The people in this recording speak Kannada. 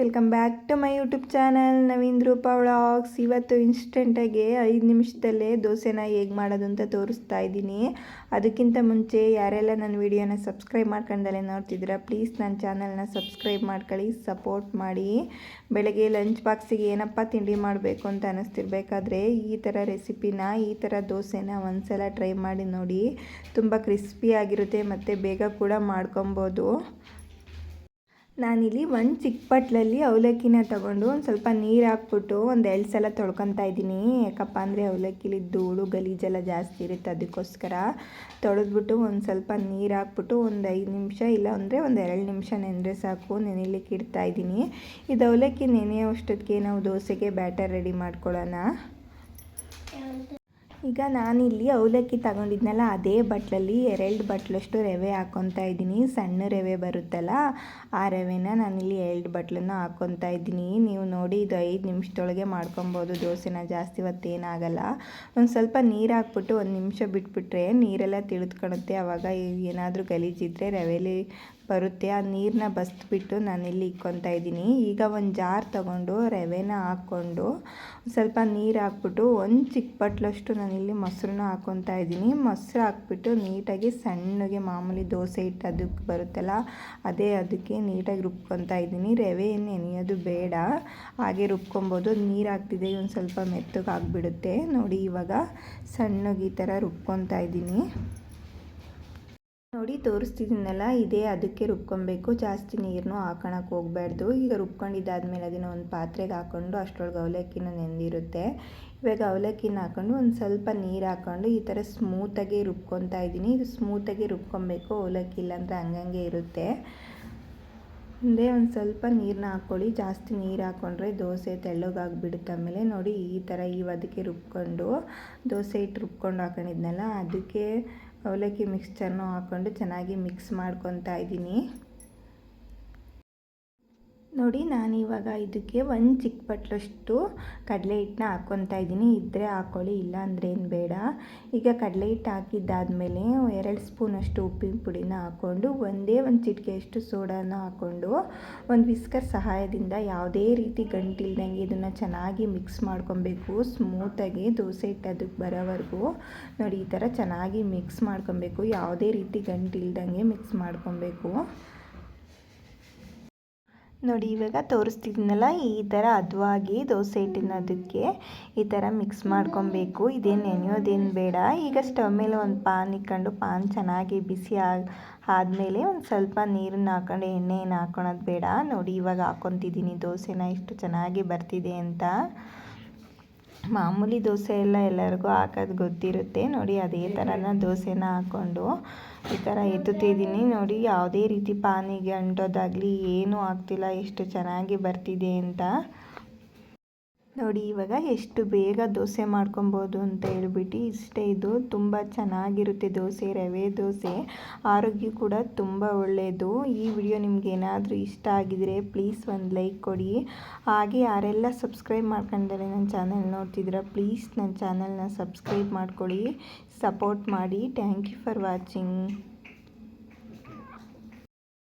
Welcome back to my YouTube channel Naveen Roopa vlogs ಇವತ್ತು ಇನ್ಸ್ಟೆಂಟಾಗಿ ಐದು ನಿಮಿಷದಲ್ಲೇ ದೋಸೆನ ಹೇಗೆ ಮಾಡೋದು ಅಂತ ತೋರಿಸ್ತಾ ಇದ್ದೀನಿ. ಅದಕ್ಕಿಂತ ಮುಂಚೆ ಯಾರೆಲ್ಲ ನನ್ನ ವಿಡಿಯೋನ ಸಬ್ಸ್ಕ್ರೈಬ್ ಮಾಡ್ಕೊಂಡಲ್ಲೇ ನೋಡ್ತಿದ್ದೀರಾ ಪ್ಲೀಸ್ ನನ್ನ ಚಾನಲ್ನ ಸಬ್ಸ್ಕ್ರೈಬ್ ಮಾಡ್ಕೊಳ್ಳಿ ಸಪೋರ್ಟ್ ಮಾಡಿ. ಬೆಳಗ್ಗೆ ಲಂಚ್ ಬಾಕ್ಸಿಗೆ ಏನಪ್ಪ ತಿಂಡಿ ಮಾಡಬೇಕು ಅಂತ ಅನ್ನಿಸ್ತಿರ್ಬೇಕಾದ್ರೆ ಈ ಥರ ರೆಸಿಪಿನ ಈ ಥರ ದೋಸೆನ ಒಂದ್ಸಲ ಟ್ರೈ ಮಾಡಿ ನೋಡಿ. ತುಂಬ ಕ್ರಿಸ್ಪಿಯಾಗಿರುತ್ತೆ ಮತ್ತು ಬೇಗ ಕೂಡ ಮಾಡ್ಕೊಬೋದು. ನಾನಿಲ್ಲಿ ಒಂದು ಚಿಕ್ಕ ಬಟ್ಲಲ್ಲಿ ಅವಲಕ್ಕಿನ ತಗೊಂಡು ಒಂದು ಸ್ವಲ್ಪ ನೀರು ಹಾಕ್ಬಿಟ್ಟು ಒಂದು ಎರಡು ಸಲ ತೊಳ್ಕೊತಾ ಇದ್ದೀನಿ. ಯಾಕಪ್ಪ ಅಂದರೆ ಅವಲಕ್ಕಿಲಿ ಧೂಳು ಗಲೀಜೆಲ್ಲ ಜಾಸ್ತಿ ಇರುತ್ತೆ. ಅದಕ್ಕೋಸ್ಕರ ತೊಳೆದ್ಬಿಟ್ಟು ಒಂದು ಸ್ವಲ್ಪ ನೀರು ಹಾಕ್ಬಿಟ್ಟು ಒಂದು ಐದು ನಿಮಿಷ ಇಲ್ಲ ಅಂದರೆ ಒಂದು ಎರಡು ನಿಮಿಷ ನೆನೆದ್ರೆ ಸಾಕು. ನೆನೆಲಿಕ್ಕೆ ಇಡ್ತಾ ಇದ್ದೀನಿ. ಇದು ಅವಲಕ್ಕಿ ನೆನೆಯೋ ಅಷ್ಟೊತ್ತಿಗೆ ನಾವು ದೋಸೆಗೆ ಬ್ಯಾಟರ್ ರೆಡಿ ಮಾಡ್ಕೊಳ್ಳೋಣ. ಈಗ ನಾನಿಲ್ಲಿ ಅವಲಕ್ಕಿ ತಗೊಂಡಿದ್ನಲ್ಲ, ಅದೇ ಬಟ್ಲಲ್ಲಿ ಎರಡು ಬಟ್ಲಷ್ಟು ರವೆ ಹಾಕ್ಕೊತಾ ಇದ್ದೀನಿ. ಸಣ್ಣ ರವೆ ಬರುತ್ತಲ್ಲ, ಆ ರವೆನ ನಾನಿಲ್ಲಿ ಎರಡು ಬಟ್ಲನ್ನು ಹಾಕ್ಕೊತಾ ಇದ್ದೀನಿ. ನೀವು ನೋಡಿ ಇದು ಐದು ನಿಮಿಷದೊಳಗೆ ಮಾಡ್ಕೊಬೋದು. ದೋಸೆನ ಜಾಸ್ತಿ ಹೊತ್ತೇನಾಗಲ್ಲ ಒಂದು ಸ್ವಲ್ಪ ನೀರು ಹಾಕ್ಬಿಟ್ಟು ಒಂದು ನಿಮಿಷ ಬಿಟ್ಬಿಟ್ರೆ ನೀರೆಲ್ಲ ತಿಳಿದ್ಕೊಳುತ್ತೆ ಆವಾಗ ಏನಾದರೂ ಗಲೀಜಿದ್ರೆ ರವೆಲಿ ಬರುತ್ತೆ, ಆ ನೀರನ್ನ ಬಸ್ದುಬಿಟ್ಟು ನಾನಿಲ್ಲಿ ಇಕ್ಕೊತಾ ಇದ್ದೀನಿ. ಈಗ ಒಂದು ಜಾರ್ ತಗೊಂಡು, ರವೆನ ಹಾಕ್ಕೊಂಡು ಸ್ವಲ್ಪ ನೀರು ಹಾಕ್ಬಿಟ್ಟು, ಒಂದು ಚಿಕ್ಕ ಬಟ್ಲಷ್ಟು ನಾನಿಲ್ಲಿ ಮೊಸರನ್ನ ಹಾಕ್ಕೊತಾ ಇದ್ದೀನಿ. ಮೊಸರು ಹಾಕ್ಬಿಟ್ಟು ನೀಟಾಗಿ ಸಣ್ಣಗೆ ಮಾಮೂಲಿ ದೋಸೆ ಹಿಟ್ಟು ಅದಕ್ಕೆ ಬರುತ್ತಲ್ಲ, ಅದೇ ಅದಕ್ಕೆ ನೀಟಾಗಿ ರುಬ್ಕೊತಾ ಇದ್ದೀನಿ. ರವೆ ಏನು ನೆನೆಯೋದು ಬೇಡ, ಹಾಗೆ ರುಬ್ಕೊಬೋದು. ನೀರು ಹಾಕ್ತಿದ್ದೆ, ಒಂದು ಸ್ವಲ್ಪ ಮೆತ್ತಗೆ ಆಗಿಬಿಡುತ್ತೆ ನೋಡಿ ಇವಾಗ ಸಣ್ಣಗೆ ಈ ಥರ ರುಬ್ಕೊತಾ ಇದ್ದೀನಿ. ನೋಡಿ, ತೋರಿಸ್ತಿದ್ದೀನಲ್ಲ, ಇದೇ ಅದಕ್ಕೆ ರುಬ್ಕೊಬೇಕು. ಜಾಸ್ತಿ ನೀರನ್ನು ಹಾಕೋಣಕ್ಕೆ ಹೋಗ್ಬಾರ್ದು ಈಗ ರುಬ್ಕೊಂಡಿದ್ದಾದ್ಮೇಲೆ ಅದನ್ನು ಒಂದು ಪಾತ್ರೆಗೆ ಹಾಕ್ಕೊಂಡು ಅಷ್ಟರೊಳಗೆ ಅವಲಕ್ಕಿನ ನೆಂದಿರುತ್ತೆ. ಇವಾಗ ಅವಲಕ್ಕಿನ ಹಾಕ್ಕೊಂಡು ಒಂದು ಸ್ವಲ್ಪ ನೀರು ಹಾಕ್ಕೊಂಡು ಈ ಥರ ಸ್ಮೂತಾಗಿ ರುಬ್ಕೊತಾ ಇದ್ದೀನಿ. ಇದು ಸ್ಮೂತಾಗಿ ರುಬ್ಕೊಬೇಕು. ಅವಲಕ್ಕಿ ಇಲ್ಲಾಂದರೆ ಹಂಗಂಗೆ ಇರುತ್ತೆ. ಮುಂದೆ ಒಂದು ಸ್ವಲ್ಪ ನೀರನ್ನ ಹಾಕ್ಕೊಳ್ಳಿ ಜಾಸ್ತಿ ನೀರು ಹಾಕ್ಕೊಂಡ್ರೆ ದೋಸೆ ತೆಳ್ಳಗಾಗ್ಬಿಡುತ್ತೆ ಆಮೇಲೆ. ನೋಡಿ, ಈ ಥರ ಈ ಅದಕ್ಕೆ ರುಬ್ಕೊಂಡು, ದೋಸೆ ಇಟ್ಟು ರುಬ್ಕೊಂಡು ಹಾಕೊಂಡಿದ್ನಲ್ಲ, ಅದಕ್ಕೆ ಅವಲಕ್ಕಿ ಮಿಕ್ಸ್ಚರ್ನು ಹಾಕ್ಕೊಂಡು ಚೆನ್ನಾಗಿ ಮಿಕ್ಸ್ ಮಾಡ್ಕೊತಾ ಇದ್ದೀನಿ. ನೋಡಿ, ನಾನು ಇವಾಗ ಇದಕ್ಕೆ ಒಂದು ಚಿಕ್ಕ ಬಟ್ಲಷ್ಟು ಕಡಲೆ ಹಿಟ್ಟನ್ನ ಹಾಕ್ಕೊತಾ ಇದ್ದೀನಿ. ಇದ್ದರೆ ಹಾಕ್ಕೊಳ್ಳಿ ಇಲ್ಲ ಅಂದರೆ ಏನು ಬೇಡ. ಈಗ ಕಡಲೆ ಹಿಟ್ಟು ಹಾಕಿದ್ದಾದಮೇಲೆ ಎರಡು ಸ್ಪೂನಷ್ಟು ಉಪ್ಪಿನ ಪುಡಿನ ಹಾಕ್ಕೊಂಡು, ಒಂದೇ ಒಂದು ಚಿಟಿಕೆಯಷ್ಟು ಸೋಡಾನ ಹಾಕ್ಕೊಂಡು, ಒಂದು ವಿಸ್ಕರ್ ಸಹಾಯದಿಂದ ಯಾವುದೇ ರೀತಿ ಗಂಟಿಲ್ದಂಗೆ ಇದನ್ನು ಚೆನ್ನಾಗಿ ಮಿಕ್ಸ್ ಮಾಡ್ಕೊಬೇಕು. ಸ್ಮೂತಾಗಿ ದೋಸೆ ಹಿಟ್ಟು ಅದಕ್ಕೆ ಬರೋವರೆಗೂ. ನೋಡಿ, ಈ ಥರ ಚೆನ್ನಾಗಿ ಮಿಕ್ಸ್ ಮಾಡ್ಕೊಬೇಕು. ಯಾವುದೇ ರೀತಿ ಗಂಟಿಲ್ದಂಗೆ ಮಿಕ್ಸ್ ಮಾಡ್ಕೊಬೇಕು. ನೋಡಿ, ಇವಾಗ ತೋರಿಸ್ತಿದ್ನಲ್ಲ ಈ ಥರ ಹದವಾಗಿ ದೋಸೆ ಹಿಟ್ಟಿನ ಈ ಥರ ಮಿಕ್ಸ್ ಮಾಡ್ಕೊಬೇಕು. ಇದೇನು ನೆನೆಯೋದೇನು ಬೇಡ. ಈಗ ಸ್ಟವ್ ಮೇಲೆ ಒಂದು ಪಾನ್ ಇಕ್ಕೊಂಡು ಪಾನ್ ಚೆನ್ನಾಗಿ ಬಿಸಿ ಆದಮೇಲೆ ಒಂದು ಸ್ವಲ್ಪ ನೀರನ್ನ ಹಾಕೊಂಡು, ಎಣ್ಣೆಯನ್ನು ಹಾಕೊಳೋದು ಬೇಡ. ನೋಡಿ, ಇವಾಗ ಹಾಕೊತಿದ್ದೀನಿ ದೋಸೆನ ಎಷ್ಟು ಚೆನ್ನಾಗಿ ಬರ್ತಿದೆ ಅಂತ. ಮಾಮೂಲಿ ದೋಸೆ ಎಲ್ಲ ಎಲ್ಲರಿಗೂ ಹಾಕೋದು ಗೊತ್ತಿರುತ್ತೆ. ನೋಡಿ, ಅದೇ ಥರನ ದೋಸೆನ ಹಾಕ್ಕೊಂಡು ಈ ಥರ ಎತ್ತುತ್ತಿದ್ದೀನಿ. ನೋಡಿ, ಯಾವುದೇ ರೀತಿ ಪಾನಿಗೆ ಅಂಟೋದಾಗಲಿ ಏನೂ ಆಗ್ತಿಲ್ಲ. ಎಷ್ಟು ಚೆನ್ನಾಗಿ ಬರ್ತಿದೆ ಅಂತ. ನೋಡಿ, ಇವಾಗ ಎಷ್ಟು ಬೇಗ ದೋಸೆ ಮಾಡ್ಕೊಬೋದು ಅಂತ ಹೇಳ್ಬಿಟ್ಟು ಇಷ್ಟೇ ಇದು. ತುಂಬ ಚೆನ್ನಾಗಿರುತ್ತೆ ದೋಸೆ, ರವೆ ದೋಸೆ. ಆರೋಗ್ಯ ಕೂಡ ತುಂಬ ಒಳ್ಳೆಯದು ಈ ವಿಡಿಯೋ ನಿಮ್ಗೆ ಏನಾದರೂ ಇಷ್ಟ ಆಗಿದರೆ ಪ್ಲೀಸ್ ಒಂದು ಲೈಕ್ ಕೊಡಿ. ಹಾಗೆ ಯಾರೆಲ್ಲ ಸಬ್ಸ್ಕ್ರೈಬ್ ಮಾಡ್ಕೊಂಡಿದ್ದಾರೆ ನನ್ನ ಚಾನಲ್ ನೋಡ್ತಿದ್ದೀರಾ, ಪ್ಲೀಸ್ ನನ್ನ ಚಾನಲ್ನ ಸಬ್ಸ್ಕ್ರೈಬ್ ಮಾಡ್ಕೊಳ್ಳಿ, ಸಪೋರ್ಟ್ ಮಾಡಿ. Thank you for watching.